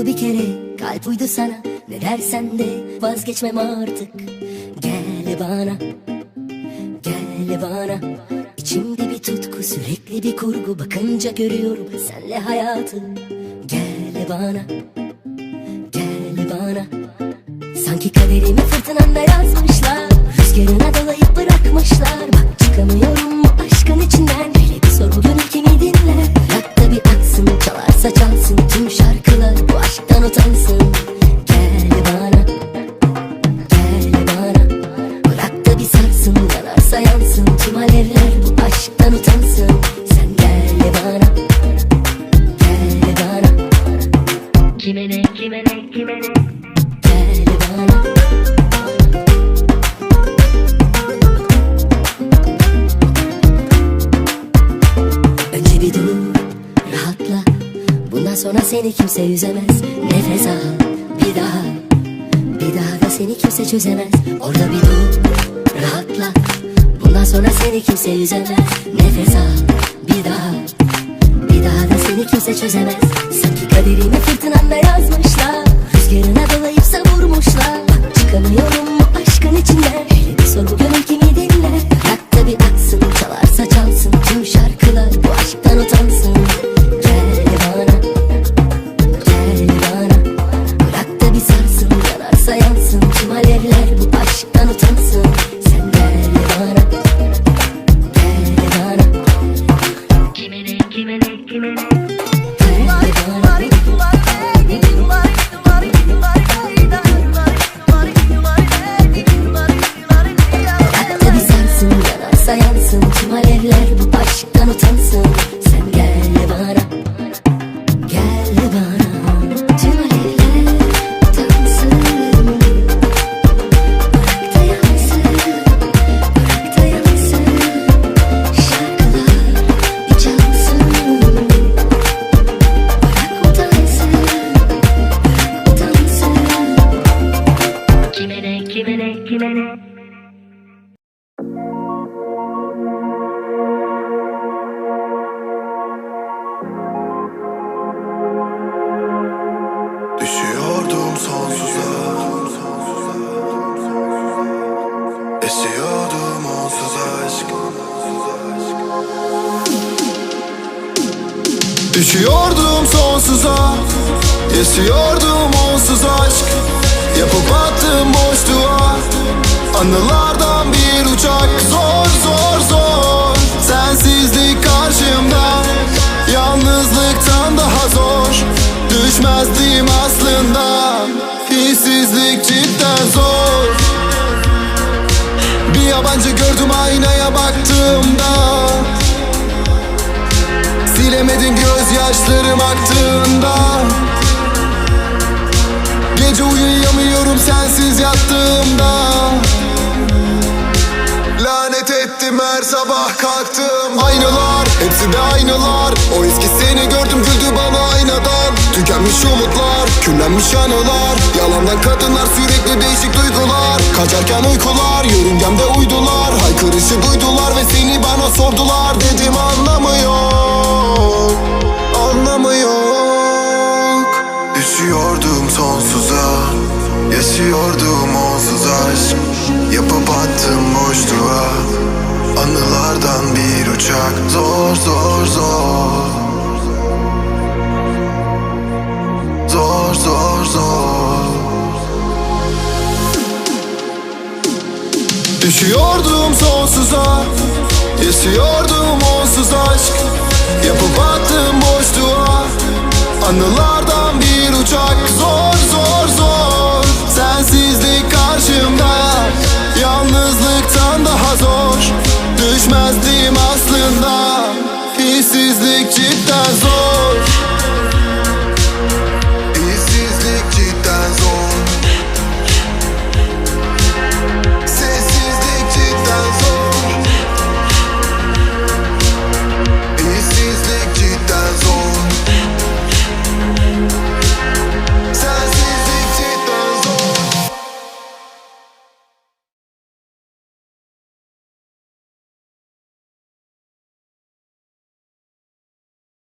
Oldu bir kere kalp uydu sana. Ne dersen de vazgeçmem artık. Gel bana Gel bana. İçimde bir tutku sürekli bir kurgu. Bakınca görüyorum senle hayatı. Gel bana Gel bana. Sanki kaderimi fırtınanda yazmışlar. Rüzgarına dolayıp bırakmışlar Bundan sonra seni kimse üzemez. Nefes al, bir daha. Bir daha da seni kimse çözemez. Orada bir dur, rahatla. Bundan sonra seni kimse üzemez. Nefes al, bir daha. Bir daha da seni kimse çözemez. Sanki kaderimi fırtınanda yazmışlar. Rüzgarına dolayıp ne Düşüyordum sonsuza. Esiyordum onsuz aşk. Düşüyordum sonsuza. Yaşıyordum onsuz aşk. Yapıp attım boşluğa Anılardan bir uçak. Zor zor zor. Sensizlik karşımda. Yalnızlıktan daha zor. Düşmezdim aslında. Hissizlik cidden zor. Bir yabancı gördüm aynaya baktığımda. Silemedin gözyaşlarım aktığında. Gece uyuyamıyorum sensiz yattığımda ettim her sabah kalktım. Aynalar, hepsi de aynalar. O eski seni gördüm güldü bana aynadan. Tükenmiş umutlar, küllenmiş anılar. Yalandan kadınlar sürekli değişik duygular. Kaçarken uykular, yörüngemde uydular. Haykırışı duydular ve seni bana sordular. Dedim anlamı Zor zor zor. Düşüyordum sonsuza Yaşıyordum onsuz aşk. Yapıp attım boşluğa Zor